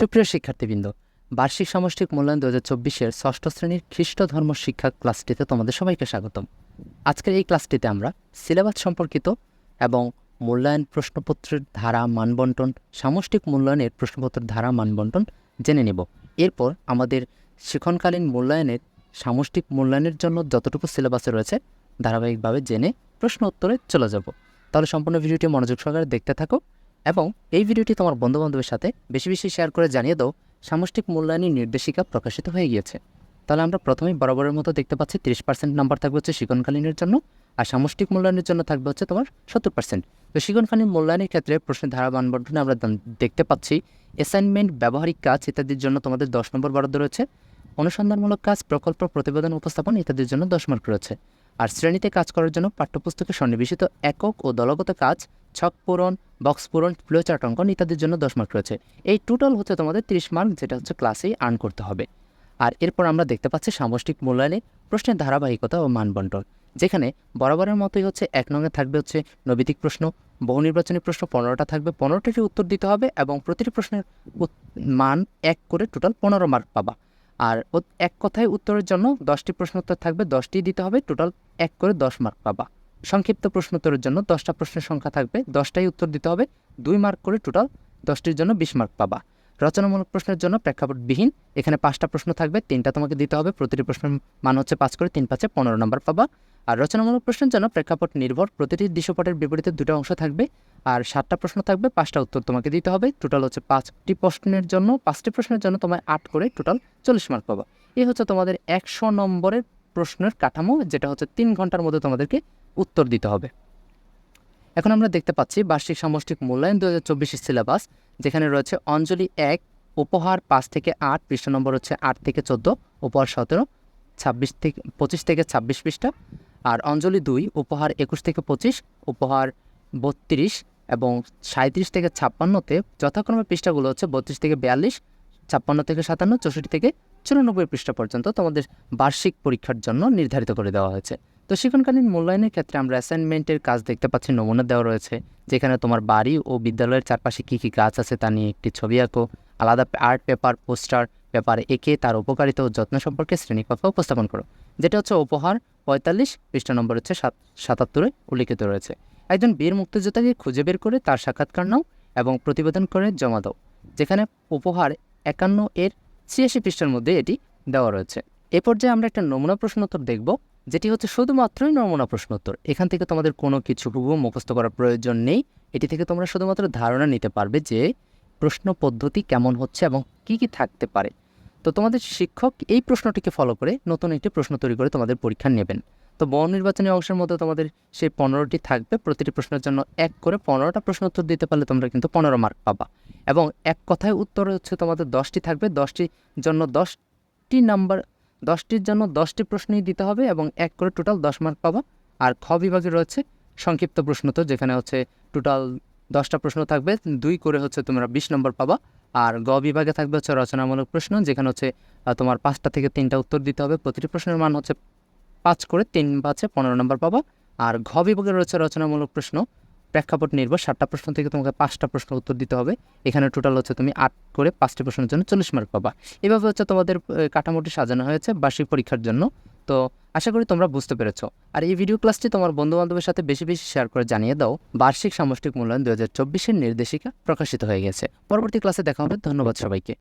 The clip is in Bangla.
সুপ্রিয় শিক্ষার্থীবৃন্দ, বার্ষিক সামষ্টিক মূল্যায়ন দু হাজার চব্বিশের ষষ্ঠ শ্রেণির খ্রিস্ট ধর্ম শিক্ষা ক্লাসটিতে তোমাদের সবাইকে স্বাগতম। আজকের এই ক্লাসটিতে আমরা সিলেবাস সম্পর্কিত এবং মূল্যায়ন প্রশ্নপত্রের ধারা, মানবন্টন, সামষ্টিক মূল্যায়নের প্রশ্নপত্রের ধারা, মানবন্টন জেনে নেব। এরপর আমাদের শিক্ষণকালীন মূল্যায়নের, সামষ্টিক মূল্যায়নের জন্য যতটুকু সিলেবাসে রয়েছে ধারাবাহিকভাবে জেনে প্রশ্ন উত্তরে চলে যাব। তাহলে সম্পূর্ণ ভিডিওটি মনোযোগ সহকারে দেখতে থাকো। এবং এই ভিডিওটি তোমার বন্ধুবান্ধবের সাথে বেশি বেশি শেয়ার করে জানিয়ে দাও, সামষ্টিক মূল্যায়নের নির্দেশিকা প্রকাশিত হয়ে গিয়েছে। তাহলে আমরা প্রথমেই বরাবরের মতো দেখতে পাচ্ছি তিরিশ পার্সেন্ট নাম্বার থাকবে হচ্ছে শিক্ষণকালীনের জন্য, আর সামষ্টিক মূল্যায়নের জন্য থাকবে হচ্ছে তোমার সত্তর পার্সেন্ট। তো শিক্ষণকালীন মূল্যায়নের ক্ষেত্রে প্রশ্নের ধারা মানবন্টনে আমরা দেখতে পাচ্ছি অ্যাসাইনমেন্ট ব্যবহারিক কাজ ইত্যাদির জন্য তোমাদের দশ নম্বর বরাদ্দ রয়েছে, অনুসন্ধানমূলক কাজ, প্রকল্প, প্রতিবেদন, উপস্থাপন ইত্যাদির জন্য দশ মার্ক রয়েছে। আর শ্রেণীতে কাজ করার জন্য পাঠ্যপুস্তকে সন্নিবেশিত একক ও দলগত কাজ, ছক পূরণ, বক্স পূরণ, ফ্লোচার্ট অঙ্কন ইত্যাদির জন্য দশ মার্ক রয়েছে। এই টোটাল হচ্ছে তোমাদের তিরিশ মার্ক, যেটা হচ্ছে ক্লাসেই আর্ন করতে হবে। আর এরপর আমরা দেখতে পাচ্ছি সামষ্টিক মূল্যায়নে প্রশ্নের ধারাবাহিকতা ও মানবন্টন, যেখানে বরাবরের মতোই হচ্ছে এক নঙ্গে থাকবে হচ্ছে নৈবিতিক প্রশ্ন, বহু নির্বাচনী প্রশ্ন পনেরোটা থাকবে, পনেরোটিকে উত্তর দিতে হবে এবং প্রতিটি প্রশ্নের মান এক করে টোটাল পনেরো মার্ক পাবা। আর এক কথায় উত্তরের জন্য দশটি প্রশ্নোত্তর থাকবে, দশটি দিতে হবে, টোটাল এক করে দশ মার্ক পাবা। সংক্ষিপ্ত প্রশ্নোত্তরের জন্য দশটা প্রশ্নের সংখ্যা থাকবে, দশটাই উত্তর দিতে হবে, দুই মার্ক করে টোটাল দশটির জন্য বিশ মার্ক পাবা। রচনামূলক প্রশ্নের জন্য প্রেক্ষাপটবিহীন, এখানে পাঁচটা প্রশ্ন থাকবে, তিনটা তোমাকে দিতে হবে, প্রতিটি প্রশ্নের মান হচ্ছে পাঁচ করে তিন পাঁচে পনেরো নম্বর পাবা। আর রচনামূলক প্রশ্নের জন্য প্রেক্ষাপট নির্ভর। প্রতিটি দৃশ্যপটের বিপরীতে দুটো অংশ থাকবে আর সাতটা প্রশ্ন থাকবে, পাঁচটা উত্তর তোমাকে দিতে হবে। টোটাল হচ্ছে পাঁচটি প্রশ্নের জন্য, পাঁচটি প্রশ্নের জন্য তোমায় আট করে টোটাল চল্লিশ মার্ক পাবা। এই হচ্ছে তোমাদের একশো নম্বরের প্রশ্নের কাঠামো, যেটা হচ্ছে তিন ঘণ্টার মধ্যে তোমাদেরকে উত্তর দিতে হবে। এখন আমরা দেখতে পাচ্ছি বার্ষিক সামষ্টিক মূল্যায়ন দু হাজার চব্বিশের সিলেবাস যেখানে রয়েছে অঞ্জলি এক, উপহার পাঁচ থেকে আট, পৃষ্ঠা নম্বর হচ্ছে আট থেকে চোদ্দ, উপহার সতেরো, ছাব্বিশ থেকে পঁচিশ থেকে ছাব্বিশ পৃষ্ঠা। আর অঞ্জলি দুই, উপহার একুশ থেকে পঁচিশ, উপহার বত্রিশ এবং সাঁত্রিশ থেকে ছাপ্পান্নতে যথাক্রমে পৃষ্ঠাগুলো হচ্ছে বত্রিশ থেকে বিয়াল্লিশ, ছাপ্পান্ন থেকে সাতান্ন, চৌষট্টি থেকে চুরানব্বই পৃষ্ঠা পর্যন্ত তোমাদের বার্ষিক পরীক্ষার জন্য নির্ধারিত করে দেওয়া হয়েছে। তো শিক্ষণকালীন মূল্যায়নের ক্ষেত্রে আমরা অ্যাসাইনমেন্টের কাজ দেখতে পাচ্ছি, নমুনা দেওয়া রয়েছে, যেখানে তোমার বাড়ি ও বিদ্যালয়ের চারপাশে কী কী গাছ আছে তা নিয়ে একটি ছবি আঁকো, আলাদা আর্ট পেপার পোস্টার পেপার একে তার উপকারিতা ও যত্ন সম্পর্কে শ্রেণীকক্ষে উপস্থাপন করো। যেটা হচ্ছে উপহার পঁয়তাল্লিশ, পৃষ্ঠা নম্বর হচ্ছে সাত, সাতাত্তরে উল্লিখিত রয়েছে। একজন বীর মুক্তিযোদ্ধাকে খুঁজে বের করে তার সাক্ষাৎকার নাও এবং প্রতিবেদন করে জমা দাও, যেখানে উপহার একান্ন এর ছিয়াশি পৃষ্ঠার মধ্যে এটি দেওয়া রয়েছে। এ পর্যায়ে আমরা একটা নমুনা প্রশ্ন উত্তর দেখব, যেটি হচ্ছে শুধুমাত্রই নমুনা প্রশ্ন উত্তর এখান থেকে তোমাদের কোনো কিছু হুবহু মুখস্থ করার প্রয়োজন নেই। এটি থেকে তোমরা শুধুমাত্র ধারণা নিতে পারবে যে প্রশ্ন পদ্ধতি কেমন হচ্ছে এবং কি কি থাকতে পারে? তো তোমাদের শিক্ষক এই প্রশ্নটিকে ফলো করে নতুন একটি প্রশ্ন তৈরি করে তোমাদের পরীক্ষা নেবেন। তো বন নির্বাচনী অংশের মধ্যে তোমাদের সেই পনেরোটি থাকবে। প্রতিটি প্রশ্নের জন্য এক করে পনেরোটা প্রশ্ন উত্তর দিতে পারলে তোমরা কিন্তু পনেরো মার্ক পাবা। এবং এক কথায় উত্তর হচ্ছে তোমাদের দশটি থাকবে। দশটির জন্য দশটি নাম্বার দশটির জন্য দশটি প্রশ্নই দিতে হবে এবং এক করে টোটাল দশ মার্ক পাবা। আর খ বিভাগে রয়েছে সংক্ষিপ্ত প্রশ্ন তো যেখানে হচ্ছে টোটাল দশটা প্রশ্ন থাকবে, দুই করে হচ্ছে তোমরা বিশ নম্বর পাবা। আর গ বিভাগে থাকবে হচ্ছে রচনামূলক প্রশ্ন, যেখানে হচ্ছে তোমার পাঁচটা থেকে তিনটা উত্তর দিতে হবে। প্রতিটি প্রশ্নের মান হচ্ছে পাঁচ করে তিন পাঁচে পনেরো নম্বর পাবা। আর ঘ বিভাগে রয়েছে রচনামূলক প্রশ্ন, প্রেক্ষাপট নির্ভর, সাতটা প্রশ্ন থেকে তোমাকে পাঁচটা প্রশ্ন উত্তর দিতে হবে। এখানে টোটাল হচ্ছে তুমি আট করে পাঁচটি প্রশ্নের জন্য চল্লিশ মার্ক পাবা। এভাবে হচ্ছে তোমাদের কাঠামোটি সাজানো হয়েছে বার্ষিক পরীক্ষার জন্য। তো আশা করি তোমরা বুঝতে পেরেছ। আর এই ভিডিও ক্লাসটি তোমার বন্ধু বান্ধবের সাথে বেশি বেশি শেয়ার করে জানিয়ে দাও, বার্ষিক সামষ্টিক মূল্যায়ন দু হাজার চব্বিশের নির্দেশিকা প্রকাশিত হয়ে গেছে। পরবর্তী ক্লাসে দেখা হবে, ধন্যবাদ সবাইকে।